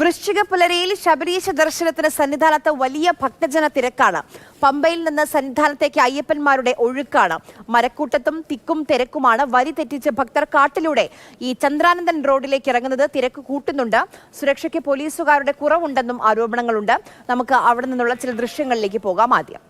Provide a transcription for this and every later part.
വൃശ്ചിക പുലരയിൽ ശബരീശ ദർശനത്തിന് സന്നിധാനത്ത് വലിയ ഭക്തജന തിരക്കാണ്. പമ്പയിൽ നിന്ന് സന്നിധാനത്തേക്ക് അയ്യപ്പന്മാരുടെ ഒഴുക്കാണ്. മരക്കൂട്ടത്തും തിക്കും തിരക്കുമാണ് വരി തെറ്റിച്ച് ഭക്തർ കാട്ടിലൂടെ. ഈ ചന്ദ്രാനന്ദൻ റോഡിലേക്ക് ഇറങ്ങുന്നത് തിരക്ക് കൂട്ടുന്നുണ്ട്. സുരക്ഷയ്ക്ക് പോലീസുകാരുടെ കുറവുണ്ടെന്നും ആരോപണങ്ങളുണ്ട്. നമുക്ക് അവിടെ നിന്നുള്ള ചില ദൃശ്യങ്ങളിലേക്ക് പോകാം ആദ്യം.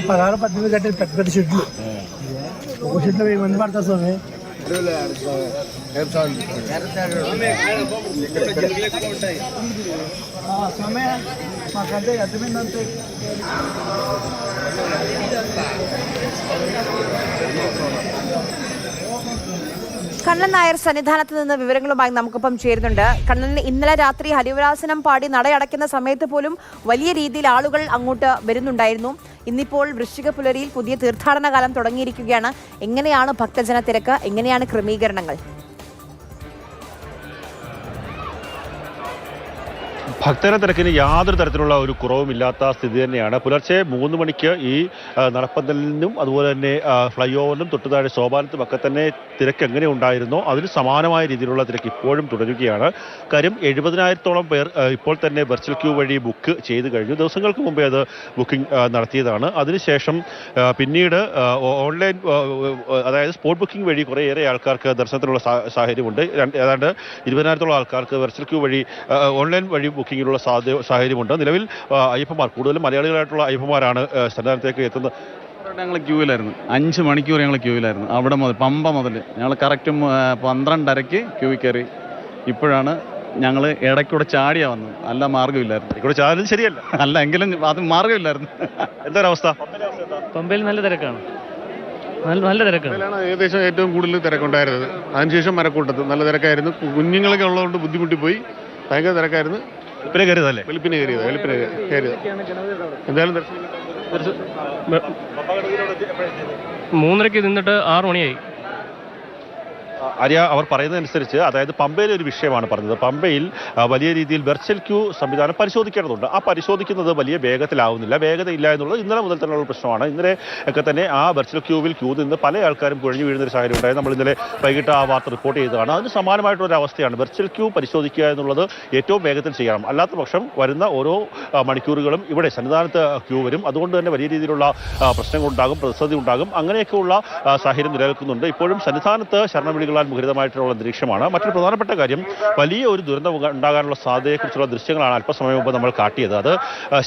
వెళ్ళి పదహారు పద్దెనిమిది గంటలు పెద్ద పెద్ద షెడ్లు. ఒక షెడ్లో వెయ్యి మంది పడతారు స్వామి. స్వామి మాకంటే అర్థమైందంతే. കണ്ണൻ നായർ സന്നിധാനത്ത് നിന്ന് വിവരങ്ങളുമായി നമുക്കിപ്പം ചേരുന്നുണ്ട്. കണ്ണൻ ഇന്നലെ രാത്രി ഹരിവരാസനം പാടി നടയടയ്ക്കുന്ന സമയത്ത് പോലും വലിയ രീതിയിൽ ആളുകൾ അങ്ങോട്ട് വരുന്നുണ്ടായിരുന്നു. ഇന്നിപ്പോൾ വൃശ്ചിക പുലരിയിൽ പുതിയ തീർത്ഥാടന കാലം തുടങ്ങിയിരിക്കുകയാണ്. എങ്ങനെയാണ് ഭക്തജന തിരക്ക് എങ്ങനെയാണ് ക്രമീകരണങ്ങൾ? ഭക്തജന തിരക്കിന് യാതൊരു തരത്തിലുള്ള ഒരു കുറവുമില്ലാത്ത സ്ഥിതി തന്നെയാണ്. പുലർച്ചെ മൂന്ന് മണിക്ക് ഈ നടപ്പന്തലിൽ നിന്നും അതുപോലെ തന്നെ ഫ്ലൈ ഓവറിനും തൊട്ടുതാഴെ സോപാനത്തും ഒക്കെ തന്നെ തിരക്ക് എങ്ങനെ ഉണ്ടായിരുന്നോ? അതിന് സമാനമായ രീതിയിലുള്ള തിരക്ക് ഇപ്പോഴും തുടരുകയാണ്. കാര്യം എഴുപതിനായിരത്തോളം പേർ ഇപ്പോൾ തന്നെ വെർച്വൽ ക്യൂ വഴി ബുക്ക് ചെയ്ത് കഴിഞ്ഞു. ദിവസങ്ങൾക്ക് മുമ്പേ അത് ബുക്കിംഗ് നടത്തിയതാണ്. അതിനുശേഷം പിന്നീട് ഓൺലൈൻ അതായത് സ്പോട്ട് ബുക്കിംഗ് വഴി കുറേയേറെ ആൾക്കാർക്ക് ദർശനത്തിനുള്ള സാഹചര്യമുണ്ട്. ഏതാണ്ട് ഇരുപതിനായിരത്തോളം ആൾക്കാർക്ക് വെർച്വൽ ക്യൂ വഴി ഓൺലൈൻ വഴി ബുക്കിങ്ങിനുള്ള സാധ്യ സാഹചര്യമുണ്ട്. നിലവിൽ അയ്യപ്പന്മാർ കൂടുതലും മലയാളികളായിട്ടുള്ള അയ്യപ്പന്മാരാണ് സന്നിധാനത്തേക്ക് എത്തുന്നത്. ഞങ്ങൾ ക്യൂവിലായിരുന്നു. അഞ്ച് മണിക്കൂർ ഞങ്ങൾ ക്യൂവിലായിരുന്നു. അവിടെ മുതൽ പമ്പ മുതൽ. ഞങ്ങൾ കറക്റ്റ് പന്ത്രണ്ടരയ്ക്ക് ക്യൂവിൽ കയറി ഇപ്പോഴാണ് ഞങ്ങൾ ഇടയ്ക്കൂടെ ചാടിയാ വന്നത്. നല്ല മാർഗമില്ലായിരുന്നു. ഇവിടെ ചാനൽ ശരിയല്ല. അല്ല എങ്കിലും അത് മാർഗമില്ലായിരുന്നു. എന്താണ് അവസ്ഥ പമ്പയിൽ നല്ല തിരക്കാണ്. നല്ല നല്ല തിരക്കാണ്. ഏകദേശം ഏറ്റവും കൂടുതൽ തിരക്കുണ്ടായിരുന്നത്. അതിനുശേഷം മരക്കൂട്ടത്ത് നല്ല തിരക്കായിരുന്നു. കുഞ്ഞുങ്ങളൊക്കെ ഉള്ളതുകൊണ്ട് ബുദ്ധിമുട്ടി പോയി ഭയങ്കര തിരക്കായിരുന്നു. പിന്നെ കയറിയതല്ലേ? വെളുപ്പിനെ കയറിയത് വെളുപ്പിനെ കയറിയത്. എന്തായാലും ദർശനം മൂന്നരയ്ക്ക് നിന്നിട്ട് ആറു മണിയായി. ആര്യ അവർ പറയുന്നതനുസരിച്ച് അതായത് പമ്പയിലെ ഒരു വിഷയമാണ് പറഞ്ഞത്. പമ്പയിൽ വലിയ രീതിയിൽ വെർച്വൽ ക്യൂ സംവിധാനം പരിശോധിക്കേണ്ടതുണ്ട്. ആ പരിശോധിക്കുന്നത് വലിയ വേഗത്തിലാവുന്നില്ല. വേഗതയില്ല എന്നുള്ളത് ഇന്നലെ മുതൽ തന്നെയുള്ള പ്രശ്നമാണ്. ഇന്നലെ ഒക്കെ തന്നെ ആ വെർച്വൽ ക്യൂവിൽ ക്യൂ നിന്ന് പല ആൾക്കാരും കുഴഞ്ഞു വീഴുന്ന ഒരു സാഹചര്യം ഉണ്ടായി. നമ്മൾ ഇന്നലെ വൈകിട്ട് ആ വാർത്ത റിപ്പോർട്ട് ചെയ്തതാണ്. അതിന് സമാനമായിട്ടുള്ള അവസ്ഥയാണ് വെർച്വൽ ക്യൂ പരിശോധിക്കുക എന്നുള്ളത് ഏറ്റവും വേഗത്തിൽ ചെയ്യണം അല്ലാത്ത പക്ഷം വരുന്ന ഓരോ മണിക്കൂറുകളും ഇവിടെ സന്നിധാനത്ത് ക്യൂ വരും. അതുകൊണ്ട് തന്നെ വലിയ രീതിയിലുള്ള പ്രശ്നങ്ങളുണ്ടാകും പ്രതിസന്ധി ഉണ്ടാകും. അങ്ങനെയൊക്കെയുള്ള സാഹചര്യം നിലനിൽക്കുന്നുണ്ട്. ഇപ്പോഴും സന്നിധാനത്ത് ശരണവിളികളാൽ മുഖരിതമായിട്ടുള്ള അന്തരീക്ഷമാണ് മറ്റൊരു പ്രധാനപ്പെട്ട കാര്യം വലിയ ഒരു ദുരന്തം ഉണ്ടാകാനുള്ള സാധ്യതയെക്കുറിച്ചുള്ള ദൃശ്യങ്ങളാണ് അല്പസമയം മുമ്പ് നമ്മൾ കാട്ടിയത്. അത്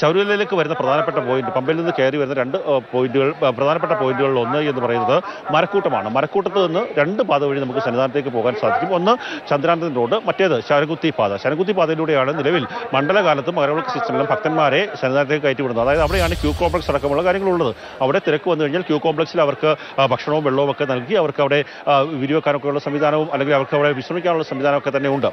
ശബരിമലയിലേക്ക് വരുന്ന പ്രധാനപ്പെട്ട പോയിന്റ് പമ്പയിൽ നിന്ന് കയറി വരുന്ന രണ്ട് പോയിന്റുകൾ പ്രധാനപ്പെട്ട പോയിന്റുകളിൽ ഒന്ന് എന്ന് പറയുന്നത് മരക്കൂട്ടമാണ്. മരക്കൂട്ടത്ത് നിന്ന് രണ്ട് പാത വഴി നമുക്ക് സന്നിധാനത്തേക്ക് പോകാൻ സാധിക്കും. ഒന്ന് ചന്ദ്രാനന്ദൻ റോഡ് മറ്റേത് ശരകുത്തി പാത. ശരകുത്തി പാതയിലൂടെയാണ് നിലവിൽ മണ്ഡലകാലത്ത് മകരവിളക്ക് സീസണിലും ഭക്തന്മാരെ സന്നിധാനത്തേക്ക് കയറ്റിവിടുന്നത്. അതായത് അവിടെയാണ് ക്യൂ കോംപ്ലക്സ് അടക്കമുള്ള കാര്യങ്ങളുള്ളത്. അവിടെ തിരക്ക് വന്നു കഴിഞ്ഞാൽ ക്യൂ കോംപ്ലക്സിൽ അവർക്ക് ഭക്ഷണവും വെള്ളവും ഒക്കെ നൽകി അവർക്ക് അവിടെ ആ, വിരിവെക്കാനൊക്കെയുള്ള സംവിധാനവും അല്ലെങ്കിൽ അവർക്ക് അവിടെ വിശ്രമിക്കാനുള്ള സംവിധാനമൊക്കെ തന്നെ ഉണ്ട്.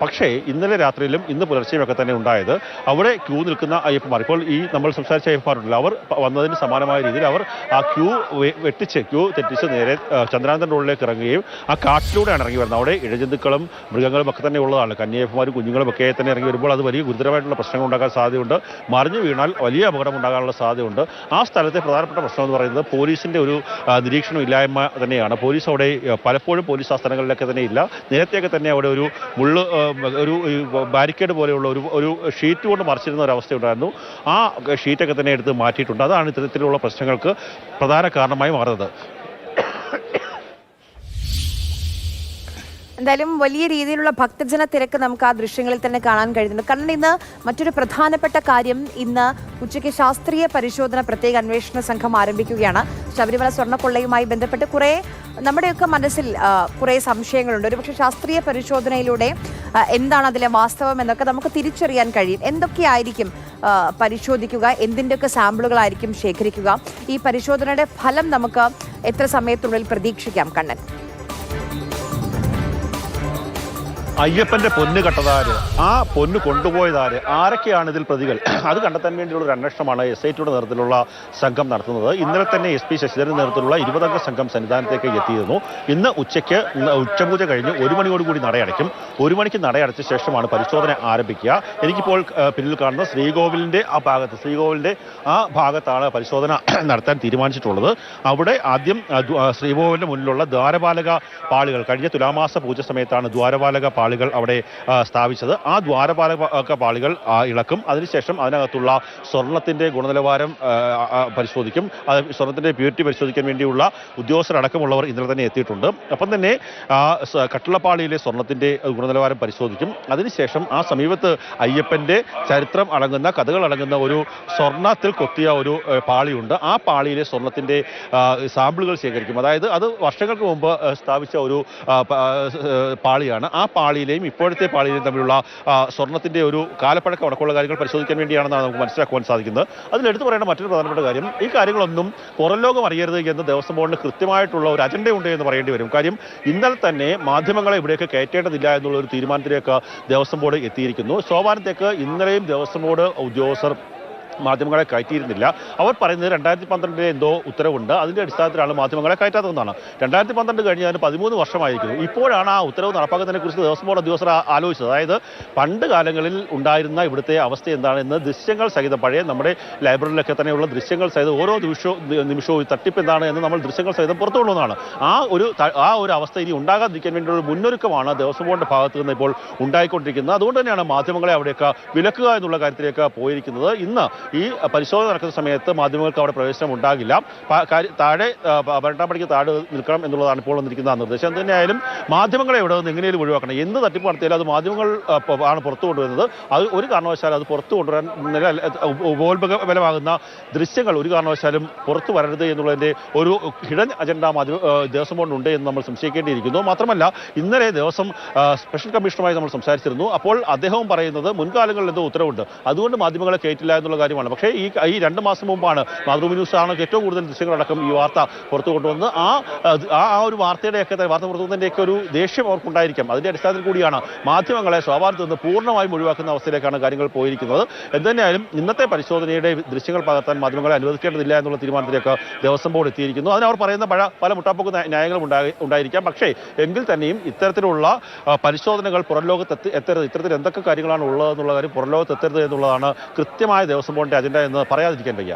പക്ഷേ ഇന്നലെ രാത്രിയിലും ഇന്ന് പുലർച്ചെയും ഒക്കെ തന്നെ ഉണ്ടായത് അവിടെ ക്യൂ നിൽക്കുന്ന അയ്യപ്പന്മാർ. ഇപ്പോൾ ഈ നമ്മൾ സംസാരിച്ച അയ്യപ്പന്മാരുണ്ടല്ലോ അവർ വന്നതിന് സമാനമായ രീതിയിൽ അവർ ആ ക്യൂ വെട്ടിച്ച് ക്യൂ തെറ്റിച്ച് നേരെ ആ, ചന്ദ്രാനന്ദൻ റോഡിലേക്ക് ഇറങ്ങുകയും ആ കാട്ടിലൂടെയാണ് ഇറങ്ങി വരുന്നത്. അവിടെ ഇഴജന്തുക്കളും മൃഗങ്ങളും ഒക്കെ തന്നെ ഉള്ളതാണ്. കന്യായപ്പന്മാരും കുഞ്ഞുങ്ങളും ഒക്കെ തന്നെ ഇറങ്ങി വരുമ്പോൾ അത് വലിയ ഗുരുതരമായിട്ടുള്ള പ്രശ്നങ്ങൾ ഉണ്ടാക്കാൻ സാധ്യതയുണ്ട്. മറിഞ്ഞു വീണാൽ വലിയ അപകടം ഉണ്ടാകാനുള്ള സാധ്യതയുണ്ട്. ആ സ്ഥലത്തെ പ്രധാനപ്പെട്ട പ്രശ്നം എന്ന് പറയുന്നത് പോലീസിന്റെ ഒരു നിരീക്ഷണം ഇല്ലായ്മ തന്നെയാണ്. പോലീസ് അവിടെ ആ, പലപ്പോഴും പോലീസ് ആസ്ഥാനങ്ങളിലൊക്കെ തന്നെ ഇല്ല. നേരത്തെയൊക്കെ തന്നെ അവിടെ ഒരു മുള്ള് ഒരു ബാരിക്കേഡ് പോലെയുള്ള ഒരു ഒരു ഷീറ്റ് കൊണ്ട് മറിച്ചിരുന്ന ഒരു അവസ്ഥയുണ്ടായിരുന്നു ആ ഷീറ്റൊക്കെ തന്നെ എടുത്ത് മാറ്റിയിട്ടുണ്ട്. അതാണ് ഇത്തരത്തിലുള്ള പ്രശ്നങ്ങൾക്ക് പ്രധാന കാരണമായി മാറുന്നത്. എന്തായാലും വലിയ രീതിയിലുള്ള ഭക്തജന തിരക്ക് നമുക്ക് ആ ദൃശ്യങ്ങളിൽ തന്നെ കാണാൻ കഴിയുന്നുണ്ട്. കാരണം ഇന്ന് മറ്റൊരു പ്രധാനപ്പെട്ട കാര്യം ഇന്ന് ഉച്ചയ്ക്ക് ശാസ്ത്രീയ പരിശോധന പ്രത്യേക അന്വേഷണ സംഘം ആരംഭിക്കുകയാണ്. ശബരിമല സ്വർണക്കൊള്ളയുമായി ബന്ധപ്പെട്ട് കുറേ നമ്മുടെയൊക്കെ മനസ്സിൽ കുറേ സംശയങ്ങളുണ്ട്. ഒരുപക്ഷെ ശാസ്ത്രീയ പരിശോധനയിലൂടെ എന്താണ് അതിലെ വാസ്തവം എന്നൊക്കെ നമുക്ക് തിരിച്ചറിയാൻ കഴിയും. എന്തൊക്കെയായിരിക്കും പരിശോധിക്കുക? എന്തിന്റെയൊക്കെ സാമ്പിളുകളായിരിക്കും ശേഖരിക്കുക? ഈ പരിശോധനയുടെ ഫലം നമുക്ക് എത്ര സമയത്തിനുള്ളിൽ പ്രതീക്ഷിക്കാം കണ്ണൻ? അയ്യപ്പന്റെ പൊന്ന് കട്ടതാര് ആ പൊന്ന് കൊണ്ടുപോയതാര് ആരൊക്കെയാണ് ഇതിൽ പ്രതികൾ? അത് കണ്ടെത്താൻ വേണ്ടിയുള്ള ഒരു അന്വേഷണമാണ് എസ് ഐ ടിയുടെ നേതൃത്വത്തിലുള്ള സംഘം നടത്തുന്നത്. ഇന്നലെ തന്നെ എസ് പി ശശിധരൻ നേതൃത്വത്തിലുള്ള ഇരുപതംഗ സംഘം സന്നിധാനത്തേക്ക് എത്തിയിരുന്നു. ഇന്ന് ഉച്ചയ്ക്ക് ഉച്ചപൂജ കഴിഞ്ഞ് ഒരു മണിയോടുകൂടി നടയടയ്ക്കും. ഒരു മണിക്ക് നടയടച്ച ശേഷമാണ് പരിശോധന ആരംഭിക്കുക. എനിക്കിപ്പോൾ പിന്നിൽ കാണുന്ന ശ്രീകോവിലിന്റെ ആ ഭാഗത്ത് ശ്രീകോവിലിന്റെ ആ ഭാഗത്താണ് പരിശോധന നടത്താൻ തീരുമാനിച്ചിട്ടുള്ളത്. അവിടെ ആദ്യം ശ്രീകോവിലിന്റെ മുന്നിലുള്ള ദ്വാരപാലക പാളികൾ കഴിഞ്ഞ തുലാമാസ പൂജ സമയത്താണ് ദ്വാരപാലക പാളികൾ അവിടെ ആ, സ്ഥാപിച്ചത്. ആ ദ്വാരപാലക പാളികൾ ഇളക്കും. അതിനുശേഷം അതിനകത്തുള്ള സ്വർണത്തിന്റെ ഗുണനിലവാരം പരിശോധിക്കും. അത് സ്വർണത്തിന്റെ പ്യൂരിറ്റി പരിശോധിക്കാൻ വേണ്ടിയുള്ള ഉദ്യോഗസ്ഥരടക്കമുള്ളവർ ഇന്നലെ തന്നെ എത്തിയിട്ടുണ്ട്. അപ്പം തന്നെ കട്ടിളപ്പാളിയിലെ സ്വർണത്തിന്റെ ഗുണനിലവാരം പരിശോധിക്കും. അതിനുശേഷം ആ സമീപത്ത് അയ്യപ്പന്റെ ചരിത്രം അടങ്ങുന്ന കഥകൾ അടങ്ങുന്ന ഒരു സ്വർണത്തിൽ കൊത്തിയ ഒരു പാളിയുണ്ട്. ആ പാളിയിലെ സ്വർണത്തിന്റെ സാമ്പിളുകൾ ശേഖരിക്കും. അതായത് അത് വർഷങ്ങൾക്ക് മുമ്പ് സ്ഥാപിച്ച ഒരു പാളിയാണ്. ആ പാളിയിലെയും ഇപ്പോഴത്തെ പാളിയിലെയും തമ്മിലുള്ള സ്വർണത്തിന്റെ ഒരു കാലപ്പഴക്കം അടക്കമുള്ള കാര്യങ്ങൾ പരിശോധിക്കാൻ വേണ്ടിയാണെന്നാണ് നമുക്ക് മനസ്സിലാക്കുവാൻ സാധിക്കുന്നത്. അതിലെടുത്ത് പറയേണ്ട മറ്റൊരു പ്രധാനപ്പെട്ട കാര്യം ഈ കാര്യങ്ങളൊന്നും പുറം ലോകം അറിയരുത് എന്ന് ദേവസ്വം ബോർഡിന് കൃത്യമായിട്ടുള്ള ഒരു അജണ്ടയുണ്ട് എന്ന് പറയേണ്ടി വരും. കാര്യം ഇന്നലെ തന്നെ മാധ്യമങ്ങളെ ഇവിടേക്ക് കയറ്റേണ്ടതില്ല എന്നുള്ള ഒരു തീരുമാനത്തിലേക്ക് ദേവസ്വം ബോർഡ് എത്തിയിരിക്കുന്നു. സോപാനത്തേക്ക് ഇന്നലെയും ദേവസ്വം ബോർഡ് ഉദ്യോഗസ്ഥർ മാധ്യമങ്ങളെ കയറ്റിയിരുന്നില്ല. അവർ പറയുന്നത് രണ്ടായിരത്തി പന്ത്രണ്ടിലെ എന്തോ ഉത്തരവുണ്ട്. അതിന്റെ അടിസ്ഥാനത്തിലാണ് മാധ്യമങ്ങളെ കയറ്റാത്തതെന്നാണ് രണ്ടായിരത്തി പന്ത്രണ്ട് കഴിഞ്ഞ് അതിന് പതിമൂന്ന് വർഷമായിരിക്കുന്നു. ഇപ്പോഴാണ് ആ ഉത്തരവ് നടപ്പാക്കുന്നതിനെ കുറിച്ച് ദേവസ്വം ഉദ്യോഗസ്ഥർ ആലോചിച്ചത്. അതായത് പണ്ട് കാലങ്ങളിൽ ഉണ്ടായിരുന്ന ഇവിടുത്തെ അവസ്ഥ എന്താണെന്ന് ദൃശ്യങ്ങൾ സഹിതം പഴയ നമ്മുടെ ലൈബ്രറിയിലൊക്കെ തന്നെയുള്ള ദൃശ്യങ്ങൾ സഹിതം ഓരോ നിമിഷവും നിമിഷവും തട്ടിപ്പ് എന്താണ് എന്ന് നമ്മൾ ദൃശ്യങ്ങൾ സഹിതം പുറത്തു കൊണ്ടുവന്നതാണ് ആ ഒരു ആ ഒരു അവസ്ഥ ഇനി ഉണ്ടാകാതിരിക്കാൻ വേണ്ടിയുള്ള മുന്നൊരുക്കമാണ് ദേവസ്വം ബോർഡിന്റെ ഭാഗത്ത് നിന്ന് ഇപ്പോൾ ഉണ്ടായിക്കൊണ്ടിരിക്കുന്നത്. അതുകൊണ്ട് തന്നെയാണ് മാധ്യമങ്ങളെ അവിടെയൊക്കെ വിലക്കുക എന്നുള്ള കാര്യത്തിലേക്ക് പോയിരിക്കുന്നത്. ഇന്ന് ഈ പരിശോധന നടക്കുന്ന സമയത്ത് മാധ്യമങ്ങൾക്ക് അവിടെ പ്രവേശനം ഉണ്ടാകില്ല. താഴെ ആ, പ- പടിക്ക് താഴെ നിൽക്കണം എന്നുള്ളതാണ് ഇപ്പോൾ വന്നിരിക്കുന്ന നിർദ്ദേശം. തന്നെയായാലും മാധ്യമങ്ങളെ ഇവിടെ നിന്ന് എങ്ങനെയും ഒഴിവാക്കണം. എന്ത് തട്ടിപ്പ് നടത്തിയാലും അത് മാധ്യമങ്ങൾ ആണ് പുറത്തു കൊണ്ടുവരുന്നത്. അത് ഒരു കാരണവശാലും അത് പുറത്തു കൊണ്ടുവരാൻ ഉപോത്ബലമാകുന്ന ദൃശ്യങ്ങൾ ഒരു കാരണവശാലും പുറത്തു വരരുത് എന്നുള്ളതിന്റെ ഒരു ഹിഡൻ അജണ്ട മാധ്യമ ദേവസ്വം ബോർഡിനുണ്ട് എന്ന് നമ്മൾ സംശയിക്കേണ്ടിയിരിക്കുന്നു. മാത്രമല്ല ഇന്നലെ ദേവസ്വം സ്പെഷ്യൽ കമ്മീഷണറുമായി നമ്മൾ സംസാരിച്ചിരുന്നു. അപ്പോൾ അദ്ദേഹവും പറയുന്നത് മുൻകാലങ്ങളിൽ എന്തോ ഉത്തരവുണ്ട്. അതുകൊണ്ട് മാധ്യമങ്ങളെ കയറ്റില്ല എന്നുള്ള കാര്യമാണ്. പക്ഷേ ഈ ഈ രണ്ട് മാസം മുമ്പാണ് മാതൃഭൂമി ന്യൂസ് ആണ് ഏറ്റവും കൂടുതൽ ദൃശ്യങ്ങളടക്കം ഈ വാർത്ത പുറത്തു കൊണ്ടുവന്ന് ആ ആ ഒരു വാർത്തയുടെയൊക്കെ വാർത്ത പുറത്തുവന്നതിന്റെയൊക്കെ ഒരു ദേഷ്യം അവർക്കുണ്ടായിരിക്കാം അതിന്റെ അടിസ്ഥാനത്തിൽ കൂടിയാണ് മാധ്യമങ്ങളെ സ്വാഭാവികത്തിൽ നിന്ന് പൂർണമായും ഒഴിവാക്കുന്ന അവസ്ഥയിലേക്കാണ് കാര്യങ്ങൾ പോയിരിക്കുന്നത്. എന്തുതന്നെയായാലും ഇന്നത്തെ പരിശോധനയുടെ ദൃശ്യങ്ങൾ പകർത്താൻ മാധ്യമങ്ങളെ അനുവദിക്കേണ്ടതില്ല എന്നുള്ള തീരുമാനത്തിലേക്ക് ദേവസ്വം ബോർഡ് എത്തിയിരിക്കുന്നു. അതിനവർ പറയുന്ന പല പല മുട്ടാപ്പൊക്കെ ന്യായ- ന്യായങ്ങളും ഉണ്ടായി ഉണ്ടായിരിക്കാം. പക്ഷേ എങ്കിൽ തന്നെയും ഇത്തരത്തിലുള്ള പരിശോധനകൾ പുറം ലോകത്ത് എത്തരുത്. ഇത്തരത്തിൽ എന്തൊക്കെ കാര്യങ്ങളാണ് ഉള്ളതെന്നുള്ള കാര്യം പുറം ലോകത്ത് എത്തരുത് എന്നുള്ളതാണ് കൃത്യമായ ദേവസ്വം ബോർഡിന്റെ അജണ്ട എന്ന് പറയാതിരിക്കാൻ വയ്യ.